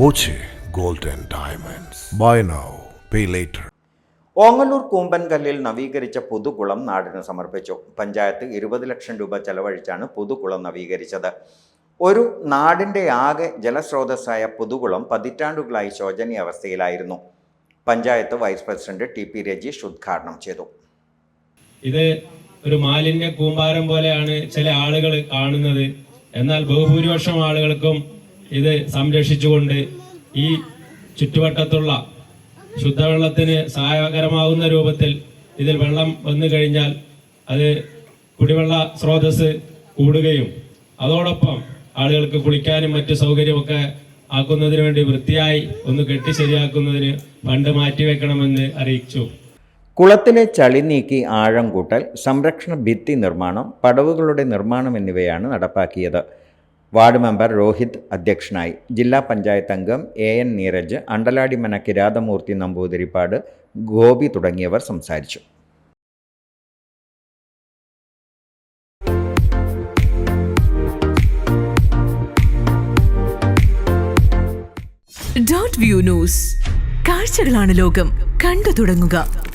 Boche gold and diamonds. Buy now pay later Ongallur കൂമ്പൻകല്ലിൽ നവീകരിച്ച പുതുകുളം നാടിന് സമർപ്പിച്ചു. പഞ്ചായത്ത് ഇരുപത് ലക്ഷം രൂപ ചെലവഴിച്ചാണ് പുതുകുളം നവീകരിച്ചത്. ഒരു നാടിന്റെ ആകെ ജലസ്രോതസ്സായ പുതുകുളം പതിറ്റാണ്ടുകളായി ശോചനീയ അവസ്ഥയിലായിരുന്നു. Panchayat vice president T P Rajeesh ഉദ്ഘാടനം ചെയ്തു. ഇത് ഒരു മാലിന്യ കൂമ്പാരം പോലെയാണ് ചില ആളുകൾ കാണുന്നത്. എന്നാൽ ബഹുഭൂരിപക്ഷം ആളുകൾക്കും ഇത് സംരക്ഷിച്ചുകൊണ്ട് ഈ ചുറ്റുവട്ടത്തുള്ള ശുദ്ധവെള്ളത്തിന് സഹായകരമാകുന്ന രൂപത്തിൽ ഇതിൽ വെള്ളം വന്നു കഴിഞ്ഞാൽ അത് കുടിവെള്ള സ്രോതസ് കൂടുകയും അതോടൊപ്പം ആളുകൾക്ക് കുളിക്കാനും മറ്റു സൗകര്യമൊക്കെ ആക്കുന്നതിന് വേണ്ടി വൃത്തിയായി ഒന്ന് കെട്ടി ശരിയാക്കുന്നതിന് ഫണ്ട് മാറ്റിവെക്കണമെന്ന് അറിയിച്ചു. കുളത്തിലെ ചളി നീക്കി ആഴം കൂട്ടൽ സംരക്ഷണ ഭിത്തി നിർമ്മാണം പടവുകളുടെ നിർമ്മാണം എന്നിവയാണ് നടപ്പാക്കിയത്. വാർഡ് മെമ്പർ രോഹിത് അധ്യക്ഷനായി. ജില്ലാ പഞ്ചായത്ത് അംഗം എ എൻ നീരജ് അണ്ടലാടിമന കിരാതമൂർത്തി നമ്പൂതിരിപ്പാട് ഗോപി തുടങ്ങിയവർ സംസാരിച്ചു. Dot view news. കാഴ്ചകളാണ് ലോകം. കണ്ടു തുടങ്ങുക.